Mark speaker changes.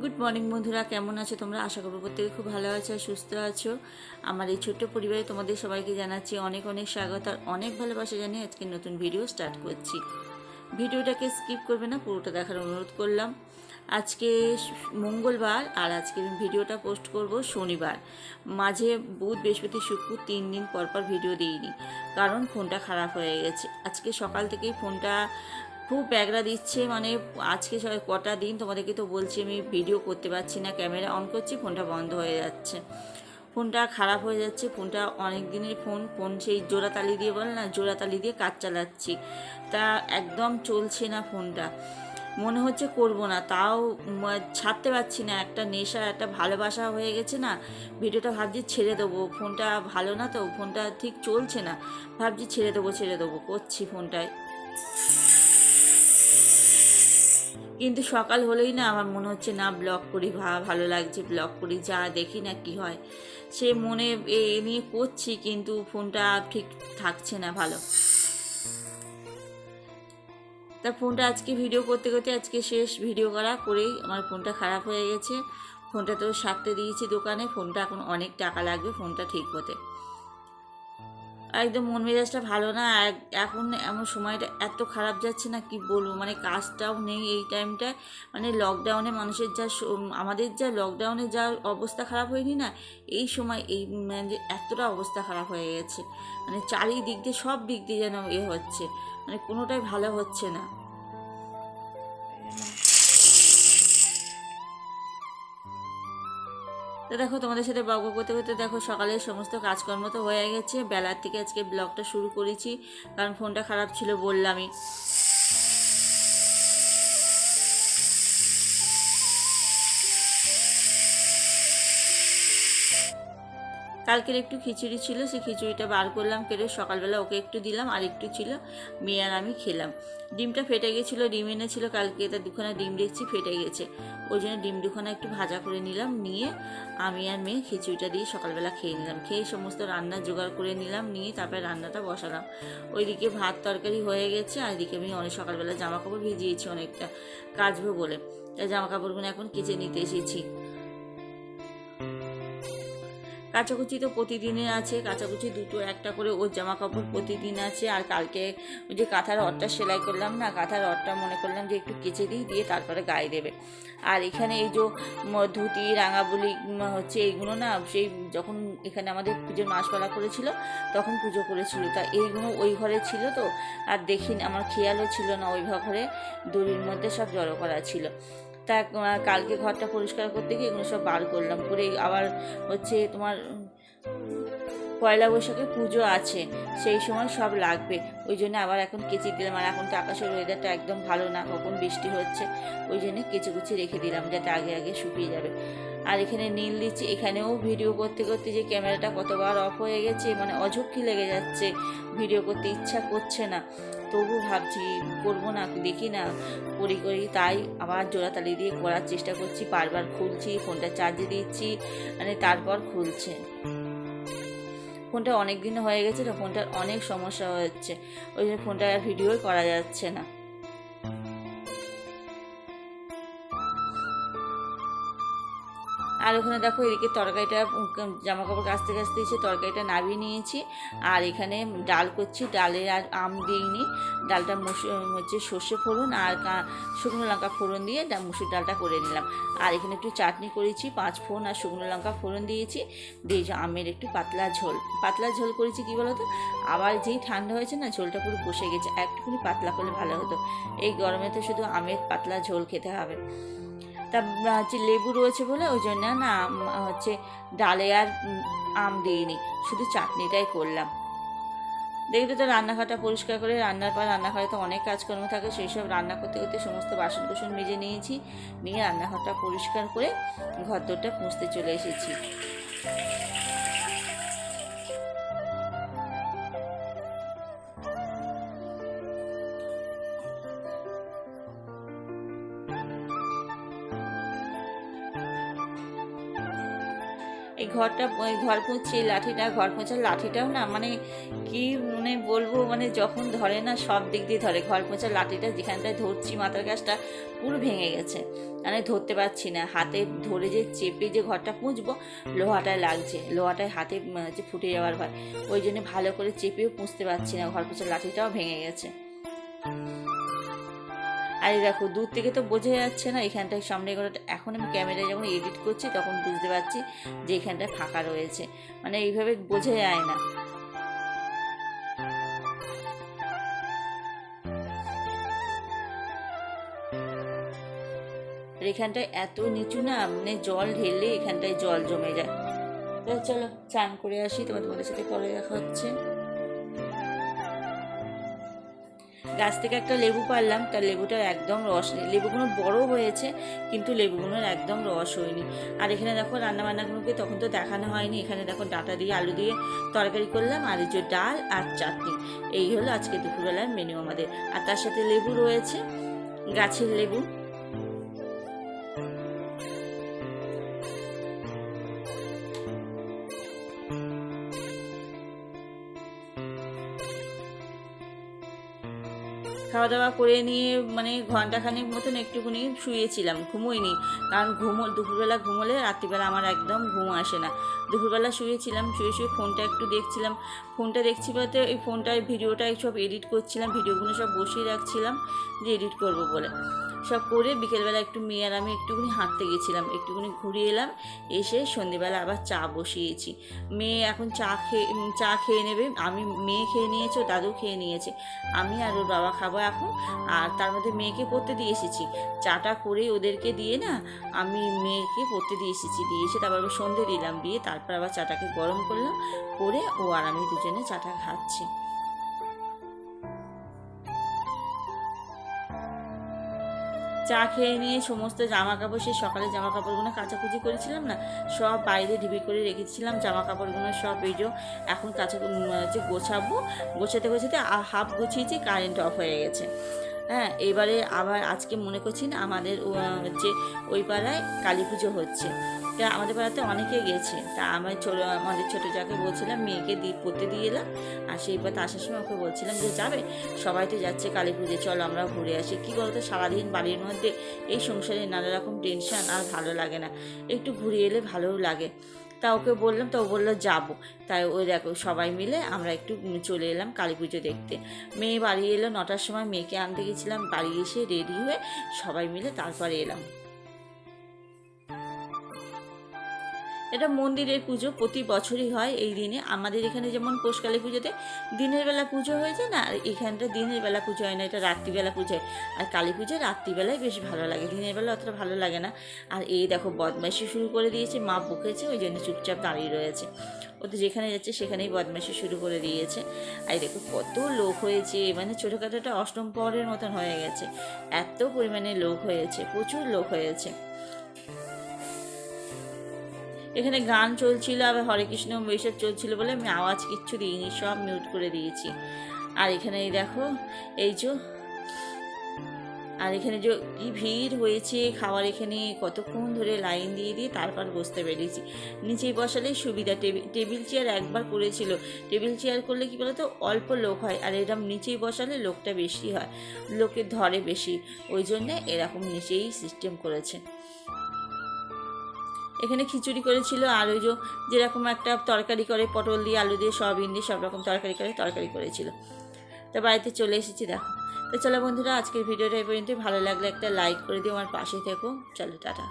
Speaker 1: Good morning বন্ধুরা। কেমন আছো তোমরা? আশা করব প্রত্যেকে খুব ভালো আছো সুস্থ আছো। আমার এই ছোট্ট পরিবারে তোমাদের সবাইকে জানাচ্ছি অনেক অনেক স্বাগত আর অনেক ভালোবাসা জানিয়ে আজকে নতুন ভিডিও স্টার্ট করছি। ভিডিওটাকে স্কিপ করবে না, পুরোটা দেখার অনুরোধ করলাম। আজকে মঙ্গলবার আর আজকে ভিডিওটা পোস্ট করব শনিবার। মাঝে বুধ, বৃহস্পতি, শুক্র তিন দিন পর পর ভিডিও দিইনি। কারণ ফোনটা খারাপ হয়ে গেছে। আজকে সকাল থেকেই ফোনটা খুব ব্যাগরা দিচ্ছে মানে আজকে কটা দিন, তোমাদেরকে তো বলছি আমি ভিডিও করতে পারছি না ক্যামেরা অন করছি, ফোনটা বন্ধ হয়ে যাচ্ছে। ফোনটা খারাপ হয়ে যাচ্ছে, ফোনটা অনেক দিনের ফোন ফোন সেই জোড়াতালি দিয়ে বলে না, জোড়াতালি দিয়ে কাজ চালাচ্ছি। তা একদম চলছে না ফোনটা। মনে হচ্ছে করব না, তাও ছাড়তে পারছি না, একটা নেশা, একটা ভালোবাসা হয়ে গেছে না, ভিডিওটা ভাবছি ছেড়ে দেবো, ফোনটা ভালো না তো, ফোনটা ঠিক চলছে না, ভাবছি ছেড়ে দেবো ছেড়ে দেবো, করছি ফোনটায়। কিন্তু সকাল হলেই না আমার মনে হচ্ছে, না, ব্লগ করি, ভা, ভালো লাগছে, ব্লগ করি, যা দেখি না কি হয়। সে মনে এ নিয়ে করছি, কিন্তু ফোনটা ঠিক থাকছে না ভালো। তা ফোনটা আজকে ভিডিও করতে করতে আজকে শেষ ভিডিও করা করেই আমার ফোনটা খারাপ হয়ে গেছে। ফোনটা তো সারতে দিয়েছি দোকানে, ফোনটা এখন অনেক টাকা লাগবে, ফোনটা ঠিক হতে একদম মন মেজাজটা ভালো না এখন এমন সময়টা এত খারাপ যাচ্ছে না, কি বলব? মানে কাজটাও নেই এই টাইমটায় মানে লকডাউনে মানুষের যা আমাদের যা লকডাউনে যা অবস্থা খারাপ হয়নি না, এই সময় এই মানে এতটা অবস্থা খারাপ হয়ে গেছে। মানে চারিদিক দিয়ে, সব দিক দিয়ে যেন এ হচ্ছে। মানে কোনোটাই ভালো হচ্ছে না। তো দেখো, তোমাদের সাথে ব্লগ করতে করতে দেখো সকালের সমস্ত কাজকর্ম তো হয়ে গেছে। বেলার থেকে আজকে ব্লগটা শুরু করেছি, কারণ ফোনটা খারাপ ছিল বললামই। কালকের একটু খিচুড়ি ছিল, সেই খিচুড়িটা বার করলাম, কেটে সকালবেলা ওকে একটু দিলাম, আর একটু ছিল মেয়ে আর আমি খেলাম। ডিমটা ফেটে গেছিল, ডিম এনেছিল, কালকে তা দুখানা ডিম দেখছি ফেটে গেছে। ওই জন্য ডিম দুখানা একটু ভাজা করে নিলাম, নিয়ে আমি আর মেয়ে খিচুড়িটা দিয়ে সকালবেলা খেয়ে নিলাম। খেয়ে সমস্ত রান্না জোগাড় করে নিলাম, নিয়ে তারপরে রান্নাটা বসালাম। ওইদিকে ভাত তরকারি হয়ে গেছে, আর এদিকে আমি অনেক সকালবেলা জামা কাপড় ভিজিয়েছি অনেকটা, কাচবো বলে। তাই জামা কাপড়গুলো এখন কেচে নিতে এসেছি। কাচাকুচি তো প্রতিদিনের আছে, কাচাকুচি দুটো, একটা করে ওর জামা কাপড় প্রতিদিন আছে, আর কালকে ওই যে কাঁথার রডটা সেলাই করলাম না, কাঁথার রডটা মনে করলাম যে একটু কেচে দিই, দিয়ে তারপরে গায়ে দেবে। আর এখানে এই যে ধুতি, রাঙাবলি হচ্ছে এইগুলো না, সেই যখন এখানে আমাদের পুজোর মাসপালা করেছিল, তখন পুজো করেছিল। তা এইগুলো ওই ঘরে ছিল তো, আর দেখি আমার খেয়ালও ছিল না ওই ঘরে, দড়ির মধ্যে সব জড়ো করা ছিল। তা কালকে ঘরটা পরিষ্কার করতে গিয়ে এগুলো সব বার করলাম। করে আবার হচ্ছে তোমার পয়লা বৈশাখে পুজো আছে, সেই সময় সব লাগবে। ওই জন্য আবার এখন কেচি দিলাম। আর এখন তো আকাশের ওয়েদারটা একদম ভালো না, কখন বৃষ্টি হচ্ছে, ওই জন্য কেচে কুচে রেখে দিলাম, যাতে আগে আগে শুকিয়ে যাবে। আর এখানে নীল দিচ্ছি। এখানেও ভিডিও করতে করতে যে ক্যামেরাটা কতবার অফ হয়ে গেছে মানে অঝক্কি লেগে যাচ্ছে। ভিডিও করতে ইচ্ছা করছে না। তবু ভাবছি, করব না, দেখি না। করি করি, তাই আবার জোড়াতালি দিয়ে করার চেষ্টা করছি। বারবার খুলছি, ফোনটা চার্জে দিচ্ছি মানে তারপর খুলছে। ফোনটা অনেক দিন হয়ে গেছে, তো ফোনটার অনেক সমস্যা হচ্ছে। ওই জন্য ফোনটা আর ভিডিওই করা যাচ্ছে না। আর ওখানে দেখো এদিকে তরকারিটা জামা কাপড় কাচতে কাচতে এসে তরকারিটা নামিয়ে নিয়েছি। আর এখানে ডাল করছি ডালে আর আম দিইনি। ডালটা হচ্ছে সর্ষে ফোড়ন আর শুকনো লঙ্কা ফোড়ন দিয়ে মুসুর ডালটা করে নিলাম। আর এখানে একটু চাটনি করেছি, পাঁচ ফোড়ন আর শুকনো লঙ্কা ফোড়ন দিয়েছি। দিয়ে যে আমের একটু পাতলা ঝোল। পাতলা ঝোল করেছি কি বলতো? আবার যেই ঠান্ডা হয়েছে না, ঝোলটা পুরো বসে গেছে। একটুখানি পাতলা করলে ভালো হতো। এই গরমে তো শুধু আমের পাতলা ঝোল খেতে হবে। তা হচ্ছে লেবু রয়েছে বলে ওই জন্য না হচ্ছে ডালে আর আম দিইনি, শুধু চাটনিটাই করলাম। দেখলে তো রান্নাঘরটা পরিষ্কার করে, রান্নার পর রান্নাঘরে তো অনেক কাজকর্ম থাকে, সেই সব রান্না করতে করতে সমস্ত বাসন কুসন মেজে নিয়েছি, নিয়ে রান্নাঘরটা পরিষ্কার করে ঘর দরটা পুষতে চলে এসেছি। এই ঘরটা ঘর পুঁতছি লাঠিটা, ঘর পোঁচার লাঠিটাও না মানে কি মানে বলব মানে যখন ধরে না সব দিক দিয়ে ধরে, ঘর পোঁচার লাঠিটা যেখানটায় ধরছি, মাথার গাছটা পুরো ভেঙে গেছে। মানে ধরতে পারছি না, হাতে ধরে যে চেপে যে ঘরটা পুঁজবো লোহাটায় লাগছে, লোহাটায় হাতে হচ্ছে ফুটে যাওয়ার ভয় ওই জন্য ভালো করে চেপেও পুঁজতে পারছি না, ঘর পোঁচার লাঠিটাও ভেঙে গেছে। আর দেখো, দূর থেকে তো বোঝা যাচ্ছে না, এখানটায় সামনে ঘরটা, এখন আমি ক্যামেরায় যখন এডিট করছি তখন বুঝতে পারছি যে এখানটায় ফাঁকা রয়েছে। মানে এইভাবে বোঝা যায় না। আর এখানটায় এত নিচু না মানে জল ঢেললে এখানটায় জল জমে যায়। তো চলো, চান করে আসি তোমার তোমাদের সাথে পরে দেখা হচ্ছে। গাছ থেকে একটা লেবু পারলাম তার লেবুটার একদম রস নেই। লেবুগুলো বড় হয়েছে, কিন্তু লেবুগুলোর একদম রস হয়নি। আর এখানে দেখো রান্নাবান্নাগুলোকে তখন তো দেখানো হয়নি। এখানে দেখো ডাটা দিয়ে, আলু দিয়ে তরকারি করলাম আর এই যে ডাল আর চাটনি। এই হলো আজকে দুপুরবেলার মেনু আমাদের। আর তার সাথে লেবু রয়েছে, গাছের লেবু। খাওয়া দাওয়া করে নিয়ে মানে ঘন্টাখানিক মতন একটুখানি শুয়েছিলাম, ঘুমোইনি। কারণ ঘুমো, দুপুরবেলা ঘুমোলে রাত্রিবেলা আমার একদম ঘুম আসে না। দুপুরবেলা শুয়েছিলাম, শুয়ে শুয়ে ফোনটা একটু দেখছিলাম। ফোনটা দেখছি বলতে ওই ফোনটায় ভিডিওটা সব এডিট করছিলাম, ভিডিওগুলো সব বসিয়ে রাখছিলাম যে এডিট করব বলে। সব করে বিকেলবেলা একটু মেয়ে আর আমি একটুখানি হাঁটতে গেছিলাম, একটুখানি ঘুরে এলাম, এসে সন্ধেবেলা আবার চা বসিয়েছি। মেয়ে এখন চা খেয়ে চা খেয়ে নেবে, আমি মেয়ে খেয়ে নিয়েছে দাদু খেয়ে নিয়েছে, আমি আর ওর বাবা খাব এখন, আর তার মধ্যে মেয়েকে পড়তে দিয়ে এসেছি। চাটা করে ওদেরকে দিয়ে না, আমি মেয়েকে পড়তে দিয়ে এসেছি, দিয়ে এসে তারপর সন্ধে দিলাম, দিয়ে তারপর আবার চাটাকে গরম করলাম, করে ও আর আমি দুজনে চাটা খাচ্ছি। চা খেয়ে নিয়ে সমস্ত জামা কাপড় সেই সকালে জামা কাপড়গুলো কাচাকুচি করেছিলাম না, সব বাইরে ঢিবি করে রেখেছিলাম জামা কাপড়গুলো সব এই এখন কাচা হচ্ছে গোছাবো, গোছাতে গোছাতে হাফ গুছিয়েছি কারেন্ট অফ হয়ে গেছে। হ্যাঁ এবারে আবার আজকে মনে করছি না, আমাদের হচ্ছে ওই পাড়ায় কালী পুজো হচ্ছে। তা আমাদের পাড়াতে অনেকে গেছে, তা আমার ছোটো, আমাদের ছোটো যাকে বলছিলাম, মেয়েকে দিয়ে পড়তে দিয়ে এলাম, আর সেই পথে আসার সময় ওকে বলছিলাম যে, যাবে, সবাই তো যাচ্ছে কালী পুজো চলো আমরা ঘুরে আসি। কী বলতো, সারাদিন বাড়ির মধ্যে এই সংসারে নানা রকম টেনশন আর ভালো লাগে না, একটু ঘুরে এলে ভালোও লাগে। তা ওকে বললাম, তো ও বলল যাব। তাই ওই দেখো সবাই মিলে আমরা একটু চলে এলাম কালী পুজো দেখতে। মেয়ে বাড়ি এলো নটার সময়, মেয়েকে আনতে গেছিলাম, বাড়ি এসে রেডি হয়ে সবাই মিলে তারপরে এলাম। এটা মন্দিরের পুজো প্রতি বছরই হয় এই দিনে। আমাদের এখানে যেমন পোষকালী পুজোতে দিনের বেলা পুজো হয়ে যায় না, আর এখানটা দিনের বেলা পুজো হয় না, এটা রাত্রিবেলা পুজো হয়। আর কালী পুজো রাত্রিবেলায় বেশ ভালো লাগে, দিনের বেলা অতটা ভালো লাগে না। আর এই দেখো বদমাইশি শুরু করে দিয়েছে, মা বকেছে, ওই জন্য চুপচাপ দাঁড়িয়ে রয়েছে। ও তো যেখানে যাচ্ছে সেখানেই বদমাইশি শুরু করে দিয়েছে। আর দেখো কত লোক হয়েছে মানে ছোটোখাটো একটা অষ্টম পরের মতন হয়ে গেছে। এত পরিমাণে লোক হয়েছে, প্রচুর লোক হয়েছে। এখানে গান চলছিল, আবার হরে কৃষ্ণ এইসব চলছিল বলে আমি আওয়াজ কিচ্ছু দিইনি, সব মিউট করে দিয়েছি। আর এখানে দেখো, এই যে, আর এখানে যে কি ভিড় হয়েছে খাওয়ার এখানে কতক্ষণ ধরে লাইন দিয়ে দিয়ে তারপর বসতে পেরেছি নিচেই বসালেই সুবিধা টেবিল টেবিল চেয়ার একবার করেছিল। টেবিল চেয়ার করলে কি বলতো, অল্প লোক হয়, আর এরকম নিচেই বসালে লোকটা বেশি হয় লোকে ধরে বেশি। ওই জন্যে এরকম নিচেই সিস্টেম করেছে। এখানে খিচুড়ি করেছিল আর ওই যেরকম একটা তরকারি করে, পটল দিয়ে, আলু দিয়ে, সয়াবিন দিয়ে, সব রকম তরকারি করে, তরকারি করেছিল। তা বাড়িতে চলে এসেছি দেখো। তো চলো বন্ধুরা, আজকের ভিডিওটা এই পর্যন্ত ভালো লাগলে একটা লাইক করে দিও, আমার পাশে থেকো। চলো, টাটা।